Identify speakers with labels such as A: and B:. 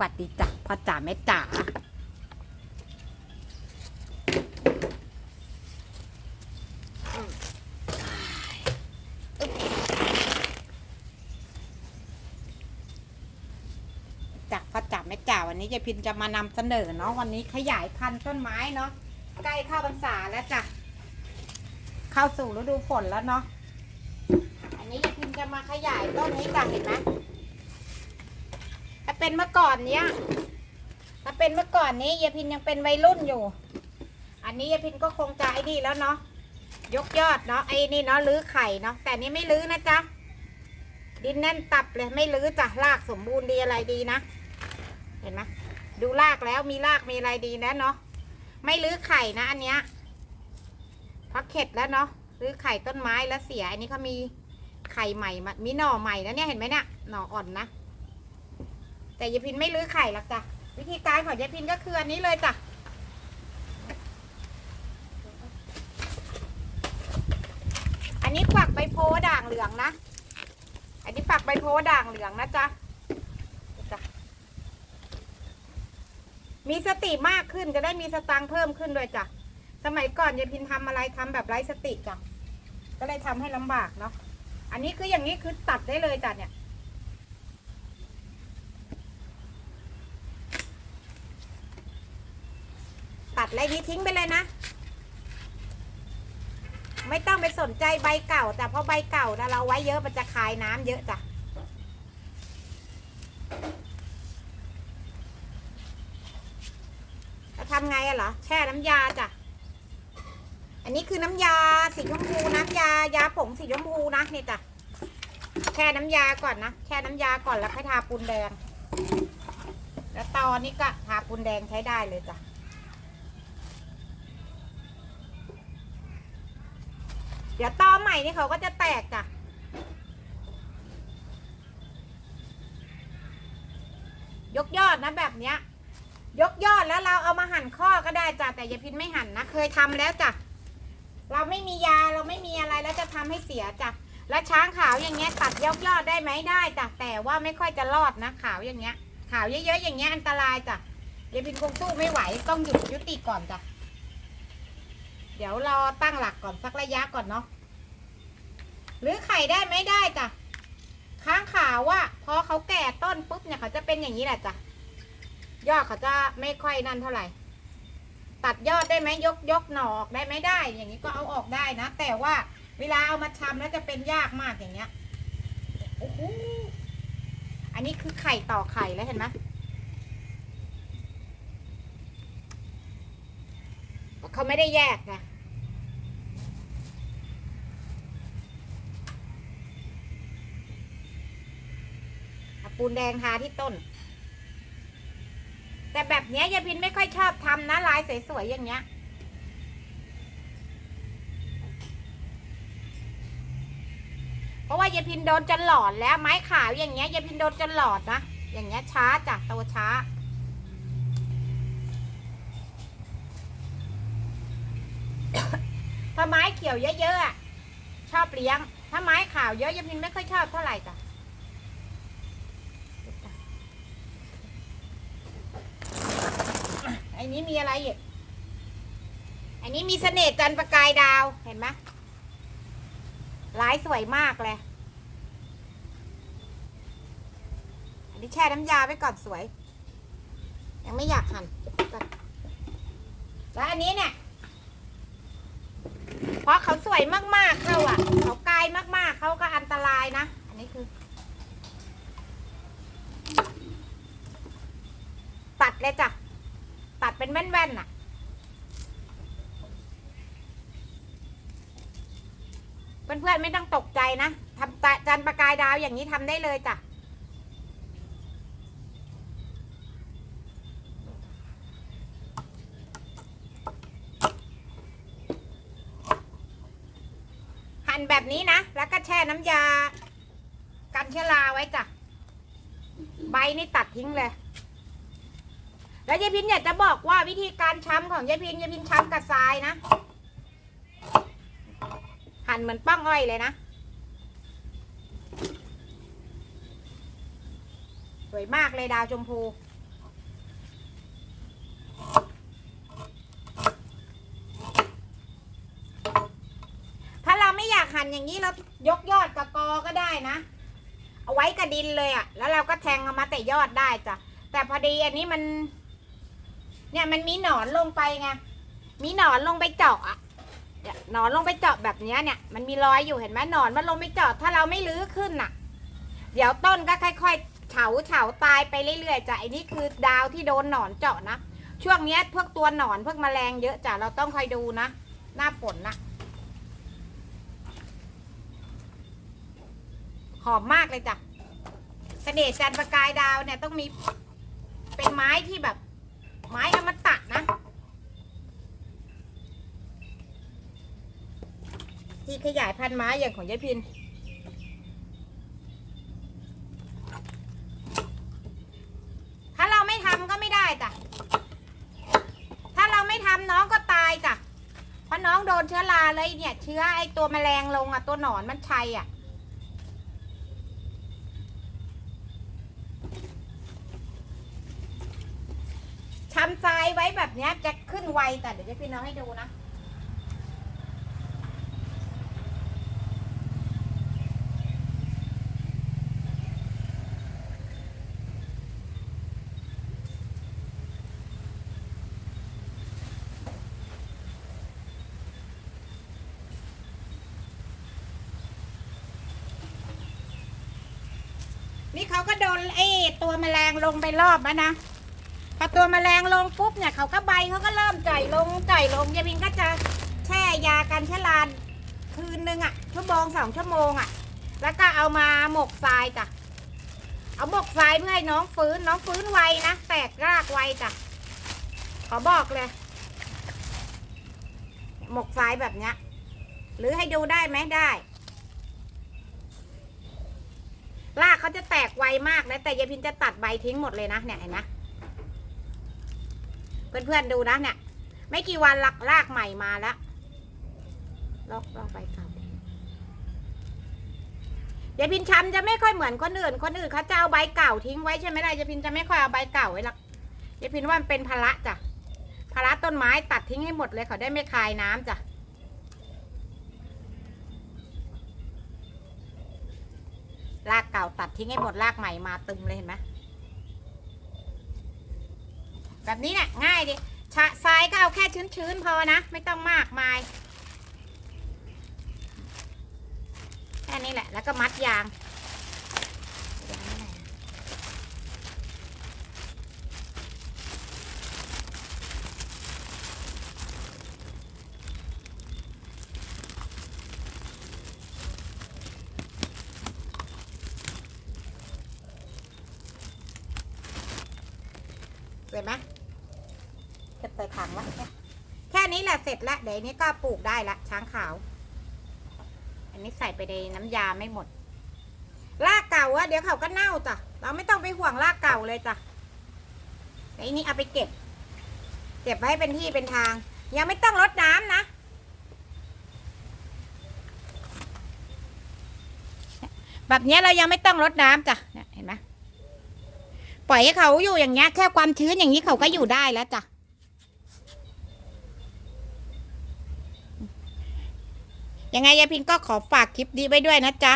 A: วัสดีจ้ะพ่อจ๋าแม่จ๋าจากพ่อจ๋าแม่จ๋าวันนี้ยายพินจะมานำเสนอเนาะวันนี้ขยายพันธุ์ต้นไม้เนาะใกล้เข้าพรรษาแล้วจ้ะเข้าสู่ฤดูฝนแล้วเนาะอันนี้ยายพินจะมาขยายต้นนี้จ้ะเห็นไหม ถ้าเป็นเมื่อก่อนเนี้ย ถ้าเป็นเมื่อก่อนนี้ยายพินยังเป็นวัยรุ่นอยู่ อันนี้ยายพินก็คงจะไอ้นี่แล้วเนาะ ยกยอดเนาะไอ้นี่เนาะลื้อไข่เนาะ แต่นี้ไม่ลื้อนะจ๊ะ ดินแน่นตับเลยไม่ลื้อจ้ะรากสมบูรณ์ดีอะไรดีนะ เห็นไหมดูรากแล้วมีรากมีอะไรดีนะเนาะ ไม่ลื้อไข่นะอันเนี้ยเพราะเข็ดแล้วเนาะลื้อไข่ต้นไม้แล้วเสีย อันนี้เขามีไข่ใหม่มามีหน่อใหม่แล้วเนี่ยเห็นไหมเนี่ยหน่ออ่อนนะ แต่ยายพินไม่ลื้อไข่หรอกจ้ะวิธีการของยายพินก็คืออันนี้เลยจ้ะอันนี้ฝักใบโพด่างเหลืองนะ อันนี้ฝักใบโพด่างเหลืองนะจ๊ะจ้ะมีสติมากขึ้นจะได้มีสตางค์เพิ่มขึ้นด้วยจ้ะสมัยก่อนยายพินทำอะไรทำแบบไร้สติจ้ะก็เลยทำให้ลำบากเนาะอันนี้คืออย่างนี้คือตัดได้เลยจ้ะเนี่ย ดไรนี้ทิ้งไปเลยนะ ไม่ต้องไปสนใจใบเก่าแต่เพราะใบเก่านะเราไว้เยอะมันจะคายน้ำเยอะจ้ะจะทำไงอะเหรอแช่น้ำยาจ้ะ อันนี้คือน้ำยาสีชมพูน้ำยายาผงสีชมพูนะนี่จ้ะแช่น้ำยาก่อนนะแช่น้ำยาก่อนแล้วค่อยทาปูนแดง แล้วตอนนี้ก็ทาปูนแดงใช้ได้เลยจ้ะ เดี๋ยวตอใหม่นี่เขาก็จะแตกจ้ะยกยอดนะแบบเนี้ย ยกยอดแล้วเราเอามาหั่นข้อก็ได้จ้ะแต่อย่าพินไม่หั่นนะเคยทำแล้วจ้ะเราไม่มียาเราไม่มีอะไรแล้วจะทำให้เสียจ้ะแล้วช้างขาวอย่างเงี้ยตัดยกยอดได้ไหมได้จ้ะแต่ว่าไม่ค่อยจะรอดนะขาวอย่างเงี้ย ขาวเยอะๆอย่างเงี้ยอันตรายจ้ะยายพินคงสู้ไม่ไหวต้องหยุดยุติก่อนจ้ะ เดี๋ยวรอตั้งหลักก่อนสักระยะก่อนเนาะหรือไข่ได้ไม่ได้จ้ะค้างขาวว่าพอเขาแก่ต้นปุ๊บเนี่ยเขาจะเป็นอย่างนี้แหละจ้ะยอดเขาจะไม่ค่อยนั่นเท่าไหร่ ตัดยอดได้ไหมยกยกหน่อออกได้ไหมได้ อย่างนี้ก็เอาออกได้นะ แต่ว่าเวลาเอามาชำแล้วจะเป็นยากมากอย่างเงี้ยโอ้โหอันนี้คือไข่ต่อไข่แล้วเห็นไหมเขาไม่ได้แยกนะ เอา ปูนแดงทาที่ต้น แต่แบบเนี้ยยายพินไม่ค่อยชอบทำนะลายสวยๆอย่างเงี้ย เพราะว่ายายพินโดนจนหลอดแล้วไม้ขาวอย่างเงี้ยยายพินโดนจนหลอดนะอย่างเงี้ยช้าจ้ะโตช้าถ้าไม้เขียวเยอะๆชอบเลี้ยง ถ้าไม้ขาวเยอะยายพินไม่ค่อยชอบเท่าไหร่จ้ะ อันนี้มีอะไรอีกอันนี้มีเสน่ห์จันประกายดาวเห็นไหมลายสวยมากเลย อันนี้แช่น้ำยาไว้ก่อนสวย ยังไม่อยากหั่นก่อนแล้วอันนี้เนี่ย เพราะเขาสวยมากๆเขาอะเขากายมากๆ เขาก็อันตรายนะ อันนี้คือ ตัดเลยจ้ะ เป็นแว่นๆน่ะ เพื่อนๆไม่ต้องตกใจนะทำจันประกายดาวอย่างนี้ทำได้เลยจ้ะหั่นแบบนี้นะ แล้วก็แช่น้ำยา กันเชื้อราไว้จ้ะ ใบนี่ตัดทิ้งเลย แล้วยายพินอยากจะบอกว่าวิธีการช้ำของยายพินยายพินช้ำกับทรายนะ หั่นเหมือนป้องอ้อยเลยนะสวยมากเลยดาวชมพูถ้าเราไม่อยากหั่นอย่างนี้เรายกยอดกระกอก็ได้นะ เอาไว้กระดินเลยอะะแล้วเราก็แทงเอามาแต่ยอดได้จ้ะแต่พอดีอันนี้มัน เนี่ยมันมีหนอนลงไปไง มีหนอนลงไปเจาะอะเนี่ยหนอนลงไปเจาะแบบเนี้ยเนี่ย มันมีรอยอยู่เห็นไหมหนอนมันลงไปเจาะถ้าเราไม่ลื้อขึ้นน่ะ เดี๋ยวต้นก็ค่อยๆเฉาเฉาตายไปเรื่อยๆจ้ะไอ้นี่คือดาวที่โดนหนอนเจาะนะ ช่วงเนี้ยพวกตัวหนอนพวกแมลงเยอะจ้ะเราต้องคอยดูนะ หน้าฝนนะหอมมากเลยจ้ะเสน่ห์จันทร์ประกายดาวเนี่ยต้องมีเป็นไม้ที่แบบ ไม้อมตะนะ ที่ขยายพันธุ์ไม้อย่างของยายพิน ถ้าเราไม่ทำก็ไม่ได้จ้ะ ถ้าเราไม่ทำน้องก็ตายจ้ะ เพราะน้องโดนเชื้อราเลยเนี่ย เชื้อไอตัวแมลงลงอะตัวหนอนมันชัยอะ ชำทรายไว้แบบนี้จะขึ้นไวแต่เดี๋ยวจะพี่น้องให้ดูนะนี่เขาก็โดนไอ้ตัวแมลงลงไปรอบแล้วนะ พอตัวแมลงลงปุ๊บเนี่ยเขาก็ใบเขาก็เริ่มจ่อยลงจ่อยลงยายบินก็จะแช่ยากันชื้อราคืนนึงอะชั่วโมงสองชั่วโมงอะ แล้วก็เอามาหมกทรายจ้ะเอาหมกทรายเพื่อให้น้องฟื้นน้องฟื้นไวนะแตกรากไวจ้ะขอบอกเลยหมกทรายแบบเนี้ยหรือให้ดูได้ไหมได้รากเขาจะแตกไวมากนะแต่ยายพินจะตัดใบทิ้งหมดเลยนะเนี่ยเห็นไหม เพื่อนๆดูนะเนี่ย ไม่กี่วันหลักรากใหม่มาแล้วลอกลอกใบเก่ายายพินช้ำจะไม่ค่อยเหมือนคนอื่น คนอื่นเขาจะเอาใบเก่าทิ้งไว้ใช่ไหมล่ะยายพินจะไม่ค่อยเอาใบเก่าไว้หรอกยายพินว่ามันเป็นภาระจ้ะภาระต้นไม้ตัดทิ้งให้หมดเลยเขาได้ไม่คายน้ำจ้ะรากเก่าตัดทิ้งให้หมดรากใหม่มาตึมเลยเห็นไหม แบบนี้เนี่ยง่ายดิชะทรายก็เอาแค่ชื้นๆพอนะ ไม่ต้องมากมายแค่นี้แหละ แล้วก็มัดยางเสร็จไหมเก็บใส่ถังไวะเนี่ย แหละเสร็จละเดี๋ยวนี้ก็ปลูกได้ละช้างขาว อันนี้ใส่ไปในน้ำยาไม่หมดรากเก่าอะเดี๋ยวเขาก็เน่าจ้ะเราไม่ต้องไปห่วงรากเก่าเลยจ้ะไอ้นี่เอาไปเก็บ เก็บไว้เป็นที่เป็นทาง ยังไม่ต้องรดน้ำนะ แบบนี้เรายังไม่ต้องรดน้ำจ้ะเห็นไหมปล่อยให้เขาอยู่อย่างเงี้ยแค่ความชื้นอย่างนี้เขาก็อยู่ได้แล้วจ้ะ ยังไงยายพินก็ขอฝากคลิปนี้ไว้ด้วยนะจ๊ะ